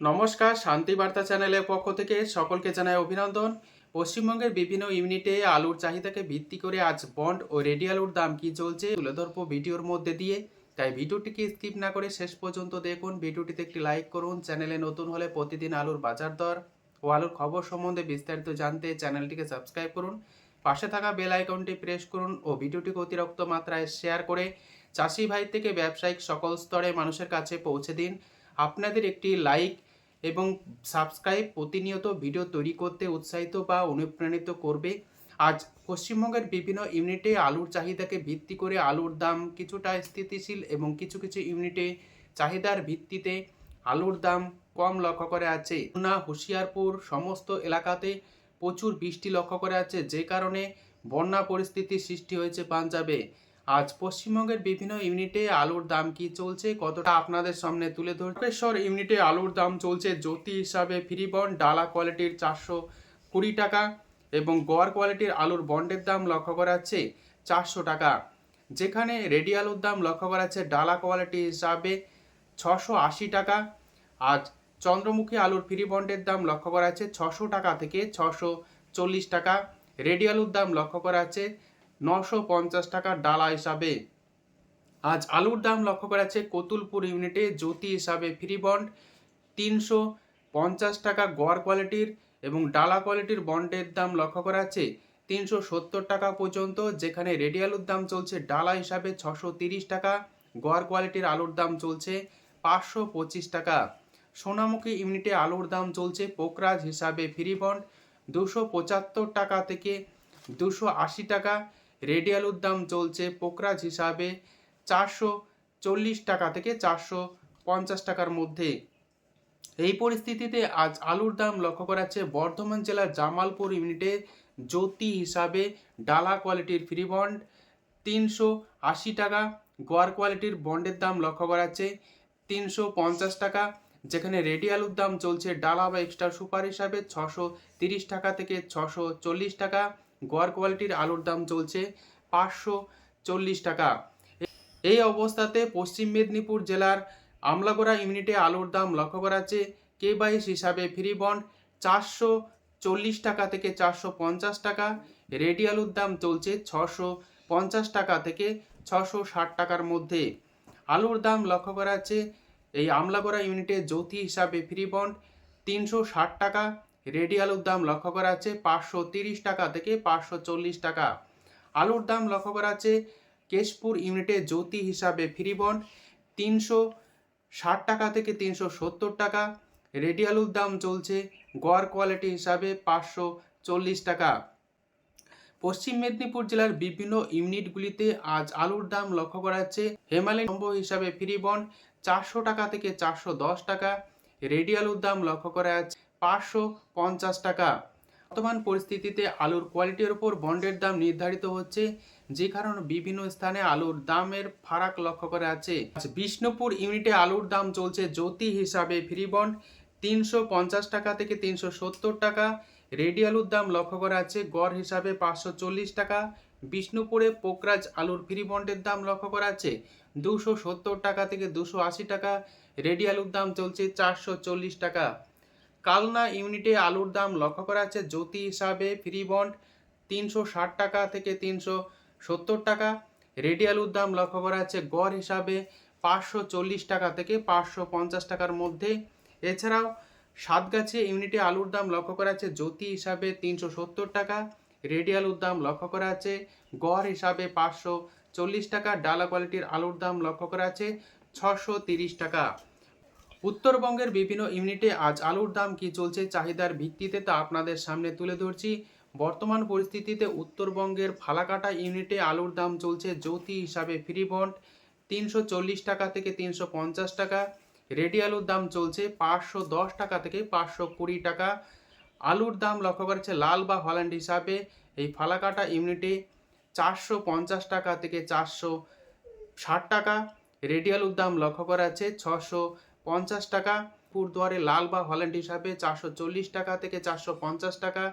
নমস্কার, শান্তি বার্তা চ্যানেলের পক্ষ থেকে সকলকে জানাই অভিনন্দন। পশ্চিমবঙ্গের বিভিন্ন ইউনিটে আলুর চাহিদাকে ভিত্তি করে আজ বন্ড ও রেডি আলুর দাম কি চলছে তুলে ধরবো ভিডিওর মধ্যে দিয়ে। তাই ভিডিওটিকে স্কিপ না করে শেষ পর্যন্ত দেখুন। ভিডিওটিতে একটি লাইক করুন। চ্যানেলে নতুন হলে প্রতিদিন আলুর বাজার দর ও আলুর খবর সম্বন্ধে বিস্তারিত জানতে চ্যানেলটিকে সাবস্ক্রাইব করুন। পাশে থাকা বেল আইকনটি প্রেস করুন ও ভিডিওটিকে অতিরিক্ত মাত্রায় শেয়ার করে চাষি ভাই থেকে ব্যবসায়িক সকল স্তরে মানুষের কাছে পৌঁছে দিন। আপনাদের একটি লাইক এবং সাবস্ক্রাইব প্রতিনিয়ত ভিডিও তৈরি করতে উৎসাহিত বা অনুপ্রাণিত করবে। আজ পশ্চিমবঙ্গের বিভিন্ন ইউনিটে আলুর চাহিদাকে ভিত্তি করে আলুর দাম কিছুটা স্থিতিশীল এবং কিছু কিছু ইউনিটে চাহিদার ভিত্তিতে আলুর দাম কম লক্ষ্য করে আছে। খুলনা, হুঁশিয়ারপুর সমস্ত এলাকাতে প্রচুর বৃষ্টি লক্ষ্য করে আছে, যে কারণে বন্যা পরিস্থিতির সৃষ্টি হয়েছে পাঞ্জাবে। আজ পশ্চিমবঙ্গের বিভিন্ন ইউনিটে আলুর দাম কি চলছে? কতটা আপনাদের সামনে তুলে ধরতেশ্বর ইউনিটে আলুর দাম চলছে জ্যোতি হিসাবে ফ্রি বন্ড ডালা কোয়ালিটির চারশো কুড়ি টাকা এবং গড় কোয়ালিটির আলুর বন্ডের দাম লক্ষ্য করা যাচ্ছে চারশো টাকা। যেখানে রেডি আলুর দাম লক্ষ্য করা যাচ্ছে ডালা কোয়ালিটি হিসাবে ছশো আশি টাকা। আজ চন্দ্রমুখী আলুর ফ্রি বন্ডের দাম লক্ষ্য করা যাচ্ছে ছশো টাকা থেকে ছশো চল্লিশ টাকা। রেডি আলুর দাম লক্ষ্য করা যাচ্ছে নশো পঞ্চাশ টাকা ডালা হিসাবে। আজ আলুর দাম লক্ষ্য করা যাচ্ছে কতুলপুর ইউনিটে জ্যোতি হিসাবে ফ্রি বন্ড, তিনশো পঞ্চাশ টাকা গড় কোয়ালিটির এবং ডালা কোয়ালিটির বন্ডের দাম লক্ষ্য করা যাচ্ছে তিনশো সত্তর টাকা পর্যন্ত, যেখানে রেডি আলুর দাম চলছে ডালা হিসাবে ছশো তিরিশ টাকা, গড় কোয়ালিটির আলুর দাম চলছে পাঁচশো পঁচিশ টাকা। সোনামুখী ইউনিটে আলুর দাম চলছে পোকরাজ হিসাবে ফ্রি বন্ড, দুশো পঁচাত্তর টাকা থেকে দুশো আশি টাকা রেডি আলুর দাম চলছে পোকরাজ হিসাবে চারশো চল্লিশ টাকা থেকে চারশো পঞ্চাশ টাকার মধ্যে। এই পরিস্থিতিতে আজ আলুর দাম লক্ষ্য করা যাচ্ছে, বর্ধমান জেলার জামালপুর ইউনিটে জ্যোতি হিসাবে ডালা কোয়ালিটির ফ্রি বন্ড তিনশো আশি টাকা, গোয়ার কোয়ালিটির বন্ডের দাম লক্ষ্য করা যাচ্ছে তিনশো পঞ্চাশ টাকা, যেখানে রেডি আলুর দাম চলছে ডালা বা এক্সট্রা সুপার হিসাবে ছশো তিরিশ টাকা থেকে ছশো চল্লিশ টাকা। গোয়ার কোয়ালিটির আলুর দাম চলছে পাঁচশো চল্লিশ টাকা। এই অবস্থাতে পশ্চিম মেদিনীপুর জেলার আমলাগোড়া ইউনিটে আলুর দাম লক্ষ্য করা যাচ্ছে কে বাইশ হিসাবে ফ্রি বন্ড চারশো চল্লিশ টাকা থেকে চারশো পঞ্চাশ টাকা, রেডি আলুর দাম চলছে ছশো পঞ্চাশ টাকা থেকে ছশো ষাট টাকার মধ্যে। আলুর দাম লক্ষ্য করা যাচ্ছে এই আমলাগোড়া ইউনিটে জ্যোতি হিসাবে ফ্রি বন্ড তিনশো ষাট টাকা রেডি আলুর দাম লক্ষ্য করা যাচ্ছে পাঁচশো তিরিশ টাকা থেকে পাঁচশো চল্লিশ টাকা। আলুর দাম লক্ষ্য করা যাচ্ছে কেশপুর ইউনিটে জ্যোতি হিসাবে ফ্রি তিনশো ষাট টাকা থেকে তিনশো সত্তর টাকা। রেডি আলুর দাম চলছে গড় কোয়ালিটি হিসাবে পাঁচশো চল্লিশ টাকা। পশ্চিম মেদিনীপুর জেলার বিভিন্ন ইউনিটগুলিতে আজ আলুর দাম লক্ষ্য করা যাচ্ছে হিমালয় নম্বর হিসাবে ফ্রি চারশো টাকা থেকে চারশো দশ টাকা। রেডি আলুর দাম লক্ষ্য করা যাচ্ছে পাঁচশো পঞ্চাশ টাকা। বর্তমান পরিস্থিতিতে আলুর কোয়ালিটির ওপর বন্ডের দাম নির্ধারিত হচ্ছে, যে কারণে বিভিন্ন স্থানে আলুর দামের ফারাক লক্ষ্য করা আছে বিষ্ণুপুর ইউনিটে আলুর দাম চলছে জ্যোতি হিসাবে ফ্রি বন্ড, তিনশো পঞ্চাশ টাকা থেকে তিনশো সত্তর টাকা। রেডি আলুর দাম লক্ষ্য করা আছে গড় হিসাবে পাঁচশো চল্লিশ টাকা। বিষ্ণুপুরে পোকরাজ আলুর ফ্রি বন্ডের দাম লক্ষ্য করা আছে দুশো সত্তর টাকা থেকে দুশো আশি টাকা। রেডি আলুর দাম চলছে চারশো চল্লিশ টাকা। কালনা ইউনিটে আলুর দাম লক্ষ্য করা আছে জ্যোতি হিসাবে ফ্রি বন্ড তিনশো ষাট টাকা থেকে তিনশো সত্তর টাকা। রেডি আলুর দাম লক্ষ্য করা আছে গড় হিসাবে পাঁচশো চল্লিশ টাকা থেকে পাঁচশো পঞ্চাশ টাকার মধ্যে। এছাড়াও সাতগাছি ইউনিটে আলুর দাম লক্ষ্য করা আছে জ্যোতি হিসাবে তিনশো সত্তর টাকা। রেডি আলুর দাম লক্ষ্য করা আছে গড় হিসাবে পাঁচশো চল্লিশ টাকা। ডালা কোয়ালিটির আলুর দাম লক্ষ্য করা আছে ছশো তিরিশ টাকা। উত্তরবঙ্গের বিভিন্ন ইউনিটে আজ আলুর দাম কি চলছে চাহিদার ভিত্তিতে তা আপনাদের সামনে তুলে ধরছি। বর্তমান পরিস্থিতিতে উত্তরবঙ্গের ফালাকাটা ইউনিটে আলুর দাম চলছে জ্যোতি হিসাবে ফ্রি বন্ড, তিনশো চল্লিশ টাকা থেকে তিনশো পঞ্চাশ টাকা। রেডি আলুর দাম চলছে পাঁচশো দশ টাকা থেকে পাঁচশো কুড়ি টাকা। আলুর দাম লক্ষ্য করেছে লাল বা হল্যান্ড হিসাবে। এই ফালাকাটা ইউনিটে চারশো পঞ্চাশ টাকা থেকে চারশো ষাট টাকা। রেডি আলুর দাম লক্ষ্য করা আছে ছশো পঞ্চাশ টাকা পুরদুয়ারে লাল বা হল্যান্ড হিসাবে চারশো চল্লিশ টাকা থেকে চারশো পঞ্চাশ টাকা।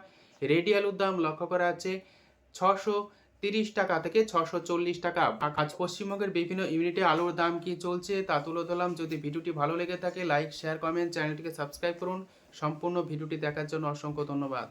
রেডি আলুর দাম লক্ষ্য করা আছে ছশো তিরিশ টাকা থেকে ছশো চল্লিশ টাকা। আজ পশ্চিমবঙ্গের বিভিন্ন ইউনিটে আলুর দাম কি চলছে তা তুলে ধরলাম। যদি ভিডিওটি ভালো লেগে থাকে, লাইক, শেয়ার, কমেন্ট, চ্যানেলটিকে সাবস্ক্রাইব করুন। সম্পূর্ণ ভিডিওটি দেখার জন্য অসংখ্য ধন্যবাদ।